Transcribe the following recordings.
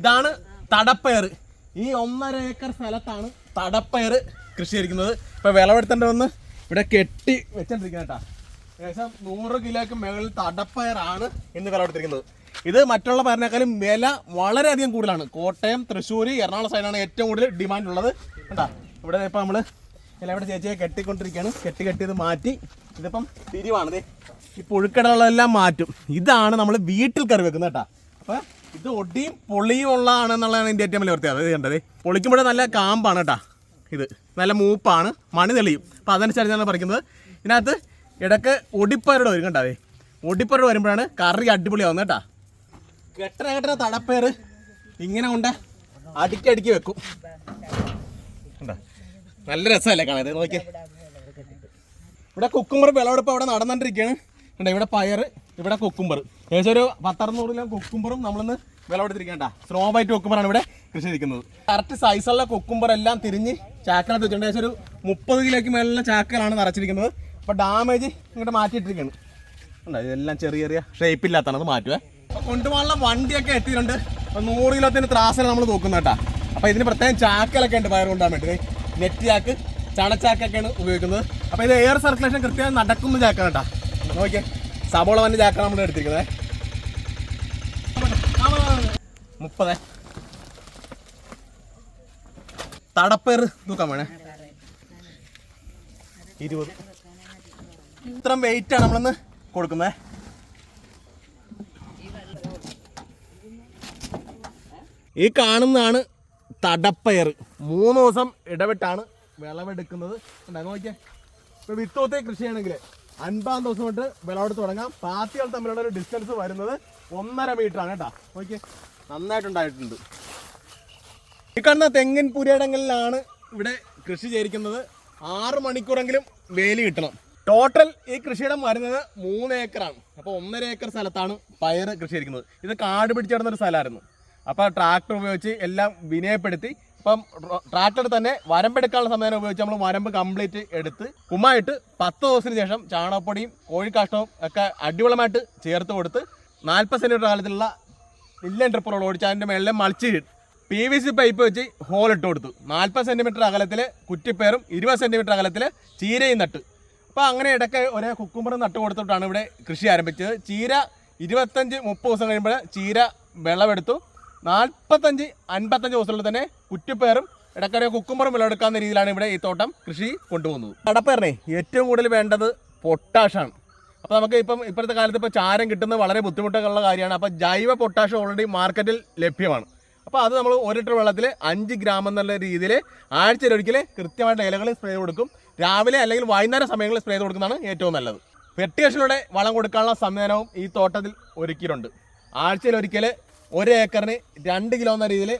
ഇതാണ് തടപ്പയർ. ഈ ഒന്നര ഏക്കർ സ്ഥലത്താണ് തടപ്പയർ കൃഷി ചെയ്തിരിക്കുന്നത് ഇപ്പൊ വിളവെടുത്തേണ്ട വന്ന് ഇവിടെ കെട്ടി വെച്ചോണ്ടിരിക്കുന്ന കേട്ടാ. ഏകദേശം നൂറ് കിലോയ്ക്ക് മുകളിൽ തടപ്പയറാണ് ഇന്ന് വിളവെടുത്തിരിക്കുന്നത്. ഇത് മറ്റുള്ള പയറിനേക്കാളും വില വളരെയധികം കൂടുതലാണ്. കോട്ടയം തൃശ്ശൂർ എറണാകുളം സൈഡാണ് ഏറ്റവും കൂടുതൽ ഡിമാൻഡ് ഉള്ളത്. കേട്ടാ ഇവിടെ ഇപ്പൊ നമ്മൾ ഇവിടെ ചേച്ചിയെ കെട്ടിക്കൊണ്ടിരിക്കുകയാണ്. കെട്ടി കെട്ടി ഇത് മാറ്റി. ഇതിപ്പം തിരിവാണ്. ഈ പുഴുക്കടകളെല്ലാം മാറ്റും. ഇതാണ് നമ്മൾ വീട്ടിൽ കറി വെക്കുന്നത് കേട്ടാ. അപ്പൊ ഇത് ഒടിയും പൊളിയും ഉള്ളതാണെന്നുള്ളതാണ് ഇതിന്റെ ഏറ്റവും വലിയ പ്രത്യേകത ഇത് കണ്ടത്. പൊളിക്കുമ്പോഴേ നല്ല കാമ്പാണ് കേട്ടാ ഇത്. നല്ല മൂപ്പാണ്. മണി തെളിയും. അപ്പം അതനുസരിച്ചാണ് പറിക്കുന്നത്. ഇതിനകത്ത് ഇടയ്ക്ക് ഒടിപ്പരട് വരും കണ്ടാവേ ഒടിപ്പരട് വരുമ്പോഴാണ് കറി അടിപൊളിയാവുന്നത് കേട്ടാ. കെട്ടണ കെട്ടണ തടപ്പേർ ഇങ്ങനെ കൊണ്ട് അടുക്കി വെക്കും. കണ്ടോ? നല്ല രസമല്ലേ കാണാൻ. ഇത് നോക്കിയേ. ഇവിടെ കുക്കുമ്പർ വിളവെടുപ്പ് അവിടെ നടന്നുകൊണ്ടിരിക്കുകയാണ് കണ്ടോ? ഇവിടെ പയർ ഇവിടെ കുക്കുംബർ. ഏകദേശം ഒരു പത്തറുന്നൂറ് കിലോ കൊക്കുമ്പറും നമ്മളിന്ന് വിളവെടുത്തിരിക്കേണ്ട സ്നോ ബൈറ്റ് കൊക്കുമ്പറാണ് ഇവിടെ കൃഷി ചെയ്തിരിക്കുന്നത്. കറക്റ്റ് സൈസുള്ള കുക്കുംബർ എല്ലാം തിരിഞ്ഞ് ചാക്കിനകത്ത് വെച്ചിട്ടുണ്ട്. ഏകദേശം ഒരു മുപ്പത് കിലോയ്ക്ക് മേലുള്ള ചാക്കുകളാണ് നിറച്ചിരിക്കുന്നത്. അപ്പോൾ ഡാമേജ് ഇങ്ങോട്ട് മാറ്റിയിട്ടിരിക്കുകയാണ്. ഉണ്ടോ ഇതെല്ലാം ചെറിയ ചെറിയ ഷേപ്പില്ലാത്താണ് അത് മാറ്റുവേ. അപ്പോൾ കൊണ്ടുപോകാനുള്ള വണ്ടിയൊക്കെ എത്തിയിട്ടുണ്ട്. നൂറ് കിലോത്തിന്റെ ത്രാസിലാണ് നമ്മൾ നോക്കുന്നത് കേട്ടോ. അപ്പോൾ ഇതിന് പ്രത്യേകം ചാക്കലൊക്കെ ഉണ്ട് പയർ കൊണ്ടാൻ വേണ്ടി. നെറ്റ് ചാക്ക് ചണച്ചാക്കൊക്കെയാണ് ഉപയോഗിക്കുന്നത്. അപ്പോൾ ഇത് എയർ സർക്കുലേഷൻ കൃത്യമായി നടക്കുന്ന ചാക്കാണ് കേട്ടോ. നോക്കിയേ സബോള വന്ന ചാക്കാണ് നമ്മൾ എടുത്തിരിക്കുന്നത്. മുപ്പത്. തടപ്പേർ തൂക്കാൻ വേണേ ഇരുപത്. ഇത്രയും ആണ് നമ്മളിന്ന് കൊടുക്കുന്നത് ഈ കാണുന്നതാണ് തടപ്പയർ മൂന്ന് ദിവസം ഇടവിട്ടാണ് വിളവെടുക്കുന്നത്. കണ്ടോ, നോക്കിയേ. ഇപ്പൊ വിത്തോത്തെ കൃഷിയാണെങ്കിൽ അൻപതാം ദിവസം തൊട്ട് വിളവെടുത്ത് തുടങ്ങാം. പാത്തികൾ തമ്മിലുള്ള ഒരു ഡിസ്റ്റൻസ് വരുന്നത് ഒന്നര മീറ്റർ ആണ് കേട്ടോ. നോക്കിയേ. നന്നായിട്ടുണ്ടായിട്ടുണ്ട്. ഈ കാണുന്ന തെങ്ങിൻ പുരയിടങ്ങളിലാണ് ഇവിടെ കൃഷി ചെയ്തിരിക്കുന്നത്. ആറ് മണിക്കൂറെങ്കിലും വേലി കിട്ടണം. ടോട്ടൽ ഈ കൃഷിയിടം വരുന്നത് മൂന്ന് ഏക്കറാണ്. അപ്പോൾ ഒന്നര ഏക്കർ സ്ഥലത്താണ് പയർ കൃഷി ചെയ്തിരിക്കുന്നത്. ഇത് കാട് പിടിച്ചു കിടന്നൊരു സ്ഥലമായിരുന്നു. അപ്പോൾ ട്രാക്ടർ ഉപയോഗിച്ച് എല്ലാം വിനയപ്പെടുത്തി. ഇപ്പം ട്രാക്ടർ തന്നെ വരമ്പെടുക്കാനുള്ള സംവിധാനം ഉപയോഗിച്ച് നമ്മൾ വരമ്പ് കംപ്ലീറ്റ് എടുത്ത് കുമ്മായിട്ട് പത്ത് ദിവസത്തിന് ശേഷം ചാണകപ്പൊടിയും കോഴിക്കാഷ്ടവും ഒക്കെ അടിവളമായിട്ട് ചേർത്ത് കൊടുത്ത് നാൽപ്പത് സെന്റിമീറ്റർ കാലത്തിലുള്ള ഇല്ലൻ ട്രിപ്പറോട് ഓടിച്ച് അതിന്റെ മേളിൽ മളിച്ച് പി വി സി പൈപ്പ് വെച്ച് ഹോൾ ഇട്ട് കൊടുത്തു. നാൽപ്പത് സെന്റിമീറ്റർ അകലത്തിൽ കുറ്റിപ്പേറും ഇരുപത് സെന്റിമീറ്റർ അകലത്തിൽ ചീരയും നട്ട്. അപ്പോൾ അങ്ങനെ ഇടയ്ക്ക് ഒരേ കുക്കുമ്പറും നട്ട് കൊടുത്തിട്ടാണ് ഇവിടെ കൃഷി ആരംഭിച്ചത്. ചീര ഇരുപത്തഞ്ച് മുപ്പത് ദിവസം കഴിയുമ്പോൾ ചീര വിളവെടുത്തു. നാൽപ്പത്തഞ്ച് അൻപത്തഞ്ച് ദിവസത്തിൽ തന്നെ കുറ്റിപ്പേറും ഇടയ്ക്കൊരു കുക്കുമ്പറും വിളവെടുക്കാവുന്ന രീതിയിലാണ് ഇവിടെ ഈ തോട്ടം കൃഷി കൊണ്ടുപോകുന്നത്. കടപ്പേറിനെ ഏറ്റവും കൂടുതൽ വേണ്ടത് പൊട്ടാഷാണ്. അപ്പോൾ നമുക്ക് ഇപ്പം ഇപ്പോഴത്തെ കാലത്ത് ഇപ്പോൾ ചാരം കിട്ടുന്നത് വളരെ ബുദ്ധിമുട്ടുള്ള കാര്യമാണ്. അപ്പോൾ ജൈവ പൊട്ടാഷ് ഓൾറെഡി മാർക്കറ്റിൽ ലഭ്യമാണ്. അപ്പോൾ അത് നമ്മൾ ഒരു ലിറ്റർ വെള്ളത്തിൽ അഞ്ച് ഗ്രാം എന്നുള്ള രീതിയിൽ ആഴ്ചയിലൊരിക്കൽ കൃത്യമായിട്ട് ഇലകളിൽ സ്പ്രേ കൊടുക്കും. രാവിലെ അല്ലെങ്കിൽ വൈകുന്നേരം സമയങ്ങളിൽ സ്പ്രേ ചെയ്ത് കൊടുക്കുന്നതാണ് ഏറ്റവും നല്ലത്. ഫെർട്ടിഗേഷനിലൂടെ വളം കൊടുക്കാനുള്ള സംവിധാനവും ഈ തോട്ടത്തിൽ ഒരുക്കിയിട്ടുണ്ട്. ആഴ്ചയിൽ ഒരിക്കൽ ഒരു ഏക്കറിന് രണ്ട് കിലോ എന്ന രീതിയിൽ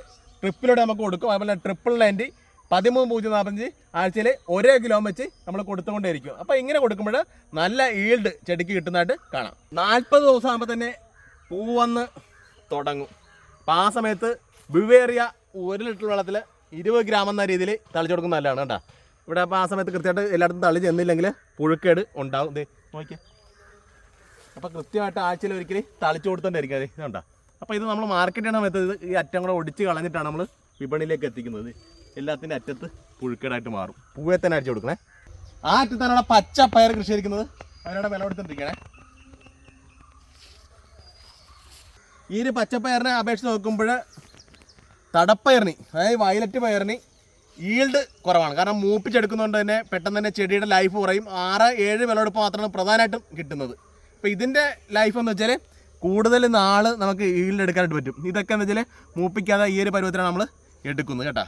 ട്രിപ്പിലൂടെ നമുക്ക് കൊടുക്കും. അതുപോലെ ട്രിപ്പിൾ നയന്റി പതിമൂന്ന് പൂജ്യം നാൽപ്പത്തഞ്ച് ആഴ്ചയിൽ ഒരേ കിലോ വെച്ച് നമ്മൾ കൊടുത്തുകൊണ്ടേയിരിക്കും. അപ്പോൾ ഇങ്ങനെ കൊടുക്കുമ്പോൾ നല്ല ഈൽഡ് ചെടിക്ക് കിട്ടുന്നതായിട്ട് കാണാം. നാൽപ്പത് ദിവസം ആകുമ്പോൾ തന്നെ പൂ വന്ന് തുടങ്ങും. അപ്പോൾ ആ സമയത്ത് ബിവേറിയ ഒരു ലിറ്റർ വെള്ളത്തിൽ ഇരുപത് ഗ്രാം എന്ന രീതിയിൽ തളിച്ചു കൊടുക്കുന്ന നല്ലതാണ് കേട്ടോ. ഇവിടെ അപ്പോൾ ആ സമയത്ത് കൃത്യമായിട്ട് എല്ലായിടത്തും തളി ചെന്നില്ലെങ്കിൽ പുഴുക്കേട് ഉണ്ടാവും. ദേ നോക്കിയേ. അപ്പോൾ കൃത്യമായിട്ട് ആഴ്ചയിൽ ഒരിക്കൽ തളിച്ചു കൊടുത്തോണ്ടായിരിക്കും അതെ ഇതുണ്ടോ? അപ്പോൾ ഇത് നമ്മൾ മാർക്കറ്റ് ചെയ്യണ സമയത്ത് ഈ അറ്റം കൂടെ ഒടിച്ച് കളഞ്ഞിട്ടാണ് നമ്മൾ വിപണിയിലേക്ക് എത്തിക്കുന്നത്. എല്ലാത്തിന്റെ അറ്റത്ത് പുഴുക്കേടായിട്ട് മാറും. പൂവെ തന്നെ അടിച്ചു കൊടുക്കണേ. ആ അറ്റത്താണ് അവിടെ പച്ച പയർ കൃഷി ചെയ്തിരിക്കുന്നത്. അവരവിടെ വില കൊടുത്തിട്ടിരിക്കണേ. ഈ ഒരു പച്ചപ്പയറിനെ അപേക്ഷിച്ച് നോക്കുമ്പോൾ തടപ്പയറിന് അതായത് വയലറ്റ് പയറിന് ഈൽഡ് കുറവാണ്. കാരണം മൂപ്പിച്ചെടുക്കുന്നതുകൊണ്ട് തന്നെ പെട്ടെന്ന് തന്നെ ചെടിയുടെ ലൈഫ് കുറയും. ആറ് ഏഴ് വിളവെടുപ്പ് മാത്രമാണ് പ്രധാനമായിട്ടും കിട്ടുന്നത്. അപ്പോൾ ഇതിന്റെ ലൈഫ് എന്ന് വെച്ചാൽ കൂടുതൽ നാൾ നമുക്ക് ഈൽഡ് എടുക്കാനായിട്ട് പറ്റും. ഇതൊക്കെ എന്ന് വെച്ചാൽ മൂപ്പിക്കാതെ ഈ ഒരു പരുവത്തിലാണ് നമ്മൾ എടുക്കുന്നത് കേട്ടോ.